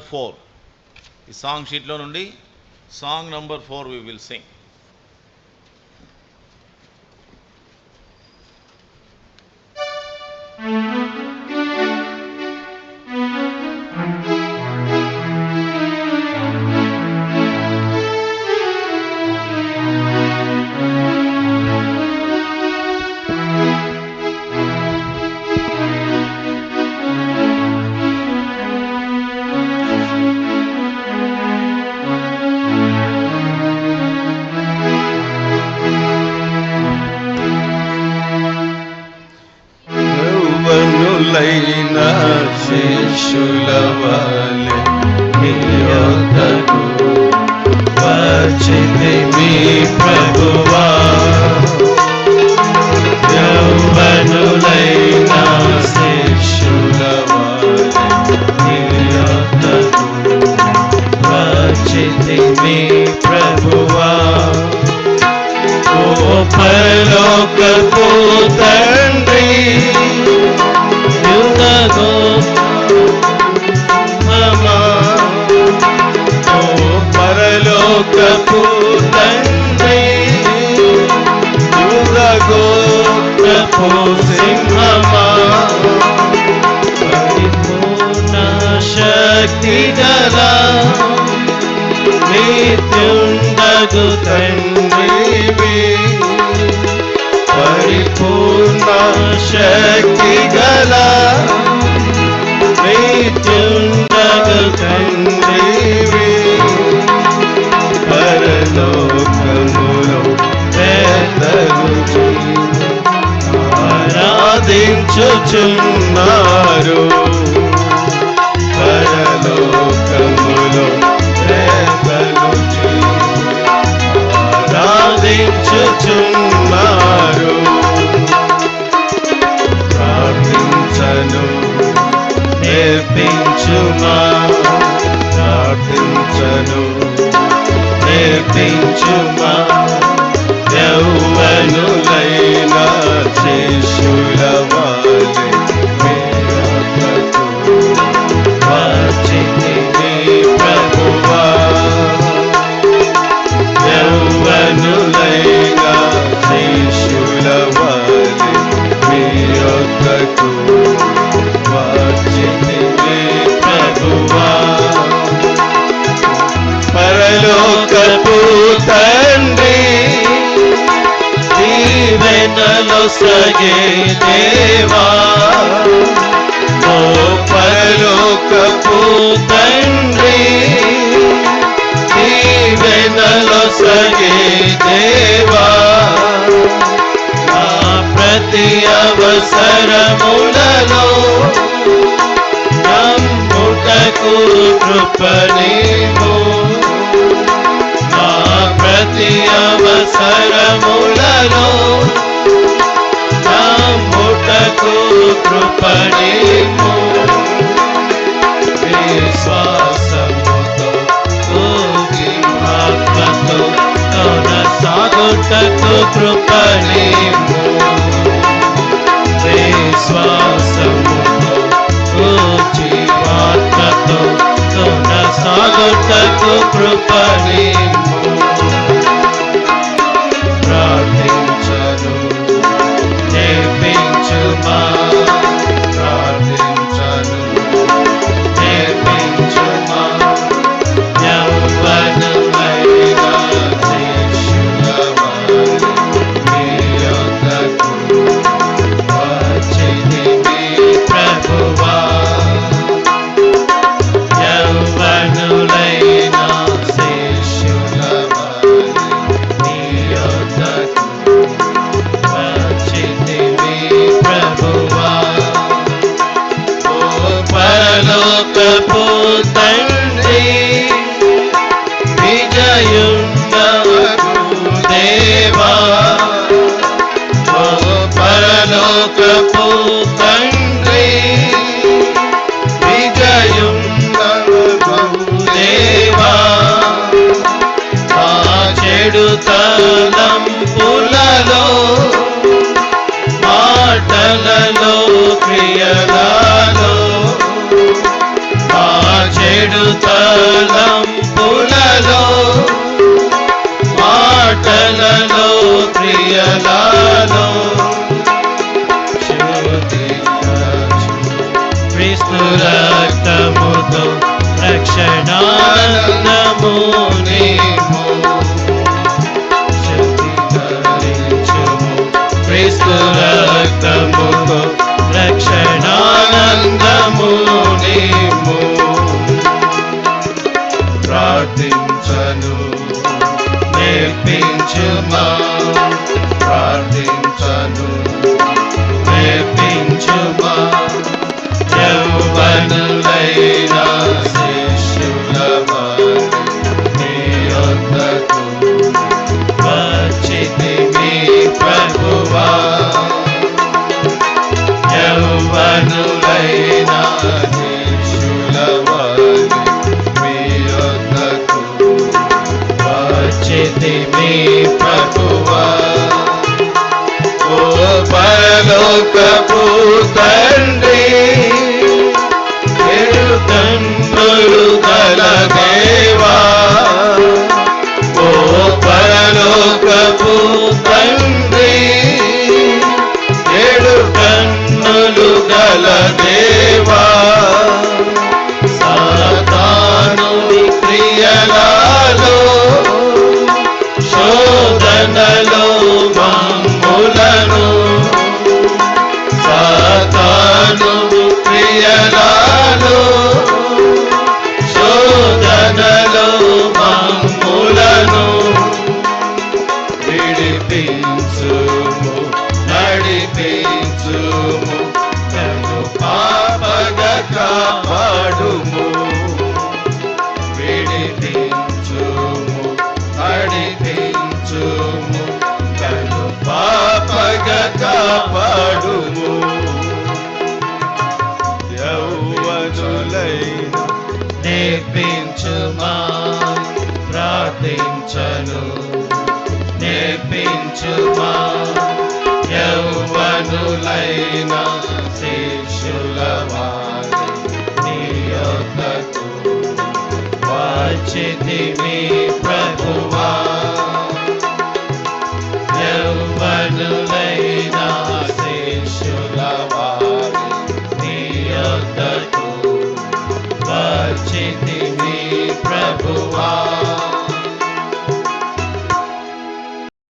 Four ఈ song షీట్లో నుండి song number four we will sing వలె మీ యొద్దకు ప్రభువా. యుగగోత్రపు సింహమా పరిపూర్ణ పరిపూర్ణ శక్తి ఆరాధించుచున్నారు పరలోకములో పెద్దలు ఆరాధించుచున్నారు. ప్రార్థించను నేర్పించుమా. ప్రార్థించను నేర్పించుమా. सगे देवा। ओ परलोक पुतंडे, जीवे न देवा। प्रति अवसर मुड़लो नमुटकु कृपणी हो। प्रति अवसर मुड़लो कृपणे లోకపు తండ్రి విజయం దేవా. ఆ చెడు తలంపులలో మాటలలో క్రియలలో ఆ చెడు తలంపులలో మాటలలో క్రియలలో Rakshana, the moon, the moon, the moon, the moon, the परलोक भूतल నడిపించుము నన్ను పాపగా కాపాడుము విడిపించుము నడిపించుము నన్ను పాపగా కాపాడుము యౌవనులైన నేర్పించుమా ప్రార్థించను. నేర్పించుమా మనులైన శిష్యుల వారి ప్రభువా